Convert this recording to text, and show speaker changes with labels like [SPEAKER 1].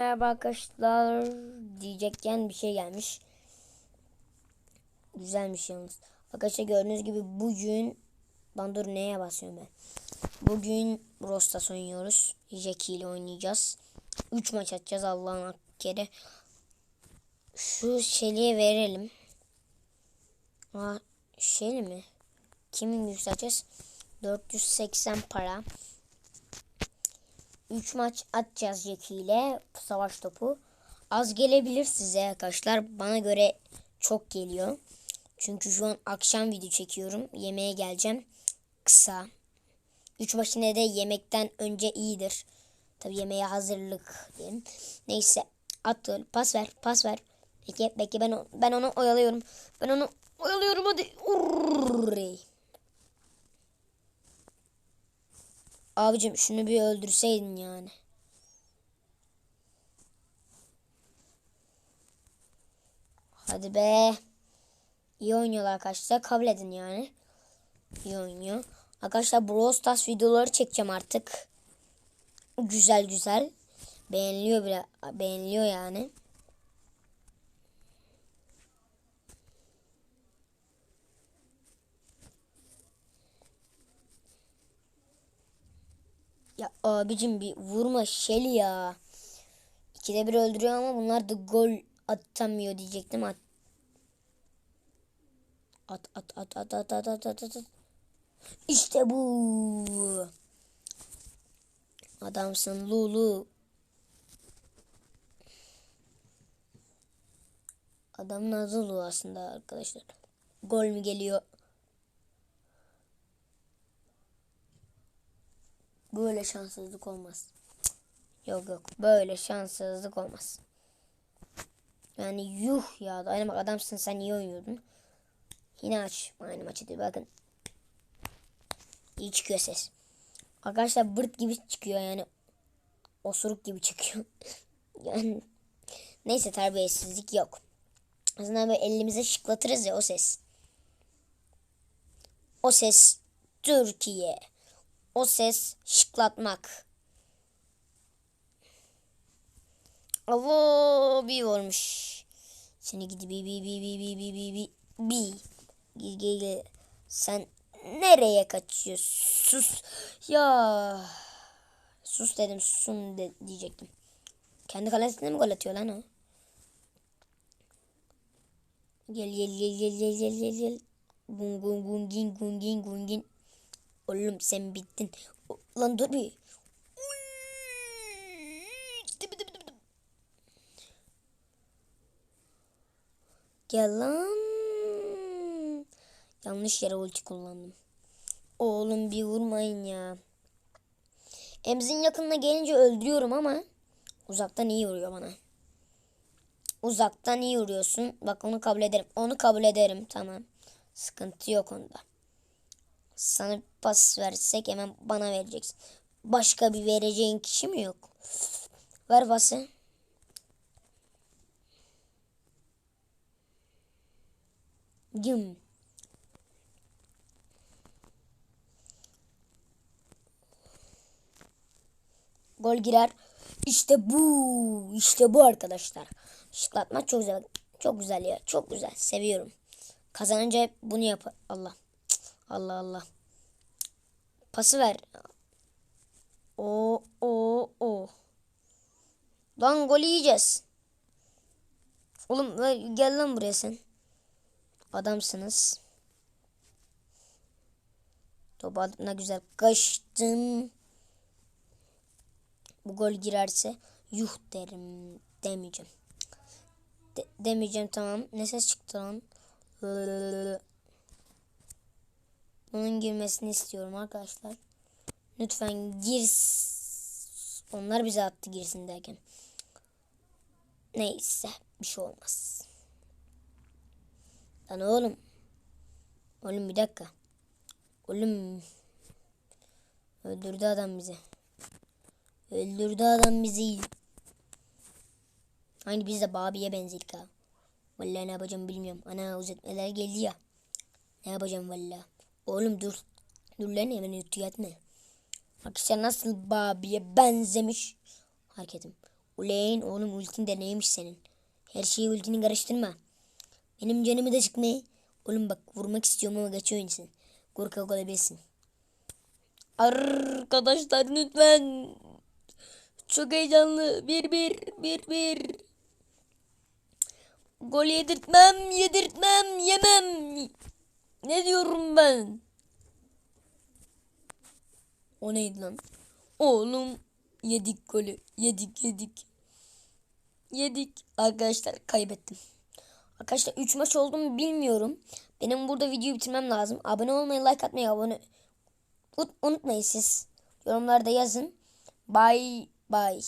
[SPEAKER 1] Merhaba arkadaşlar diyecekken bir şey gelmiş. Güzelmiş yalnız. Arkadaşlar gördüğünüz gibi bugün ben dur neye basıyorum ben. Bugün Rostas oynuyoruz. Jackie ile oynayacağız. 3 maç atacağız Allah'ın kere. Şu Şeli'ye verelim. Aa, Şeli mi? Kimin yükselteceğiz? 480 para. 3 maç atacağız Jackie ile savaş topu. Az gelebilir size arkadaşlar. Bana göre çok geliyor. Çünkü şu an akşam video çekiyorum. Yemeğe geleceğim. Kısa. 3 maç yine de yemekten önce iyidir. Tabi yemeğe hazırlık diyeyim. Neyse. At pas ver pas ver. Bekle bekle ben, ben onu oyalıyorum. Ben onu oyalıyorum hadi. Urrey. Abicim şunu bir öldürseydin yani. Hadi be. İyi oynuyorlar arkadaşlar. Kabul edin yani. İyi oynuyor. Arkadaşlar Brawl Stars videoları çekeceğim artık. Güzel güzel. Beğeniliyor bile. Beğeniliyor yani. Ya abicim bir vurma Shelly ya. İkide bir öldürüyor ama bunlar da gol atamıyor diyecektim. At at at at at at at at at at. İşte bu. Adamsın Lulu. Adamın adı Lulu aslında arkadaşlar. Gol mü geliyor? Böyle şanssızlık olmaz. Yok yok. Böyle şanssızlık olmaz. Yani yuh ya. Aynı bak adamsın sen iyi oynuyordun. Yine aç. Aynı maçı değil. Bakın. İyi çıkıyor ses. Arkadaşlar bırt gibi çıkıyor yani. Osuruk gibi çıkıyor. yani. Neyse terbiyesizlik yok. Aslında böyle elimize şıklatırız ya o ses. O ses Türkiye. O ses şıklatmak. Allah bir olmuş. Seni gidi bi bi bi bi bi bi bi bi. Gel gel. Sen nereye kaçıyorsun? Sus. Ya. Sus dedim susun de, diyecektim. Kendi kalesinde mi gol atıyor lan o? Gel gel gel gel gel gel gel gel. Gun gun gun gin gun gin gun gin. Oğlum sen bittin. Lan dur bir. Gel lan. Yanlış yere ulti kullandım. Oğlum bir vurmayın ya. Emzin yakınına gelince öldürüyorum ama uzaktan iyi vuruyor bana. Uzaktan iyi vuruyorsun. Bak onu kabul ederim. Onu kabul ederim. Tamam. Sıkıntı yok onda. Sana bir pas versek hemen bana vereceksin. Başka bir vereceğin kişi mi yok? Ver pası. Güm. Gol girer. İşte bu. İşte bu arkadaşlar. Şıklatma çok güzel. Çok güzel ya. Çok güzel. Seviyorum. Kazanınca hep bunu yapar. Allah. Allah Allah. Pası ver. O o o. Lan gol yiyeceğiz. Oğlum ver, gel lan buraya sen. Adamsınız. Topu ne güzel kaçtım. Bu gol girerse yuh derim demeyeceğim. De- demeyeceğim tamam. Ne ses çıktı lan? Bunun girmesini istiyorum arkadaşlar. Lütfen gir. Onlar bize attı girsin derken. Neyse bir şey olmaz. Lan oğlum. Oğlum bir dakika. Oğlum. Öldürdü adam bizi. Öldürdü adam bizi. Aynı biz de Babi'ye benzedik ha. Vallahi ne yapacağım bilmiyorum. Ana uzatmalar geldi ya. Ne yapacağım vallahi. Oğlum dur. Dur lan hemen ütü etme. İşte nasıl Babi'ye benzemiş. Hareketim. Uleyn oğlum ultin de neymiş senin? Her şeyi ultini karıştırma. Benim canımı da çıkma. Oğlum bak vurmak istiyorum ama kaçıyor insan. Korkak olabilirsin. Arkadaşlar lütfen. Çok heyecanlı. Bir bir bir bir. Gol yedirtmem, yedirtmem, yemem. Ne diyorum ben? O neydi lan? Oğlum yedik golü. Yedik yedik. Yedik. Arkadaşlar kaybettim. Arkadaşlar 3 maç oldu bilmiyorum. Benim burada videoyu bitirmem lazım. Abone olmayı, like atmayı, abone Ut- unutmayın siz. Yorumlarda yazın. Bye bye.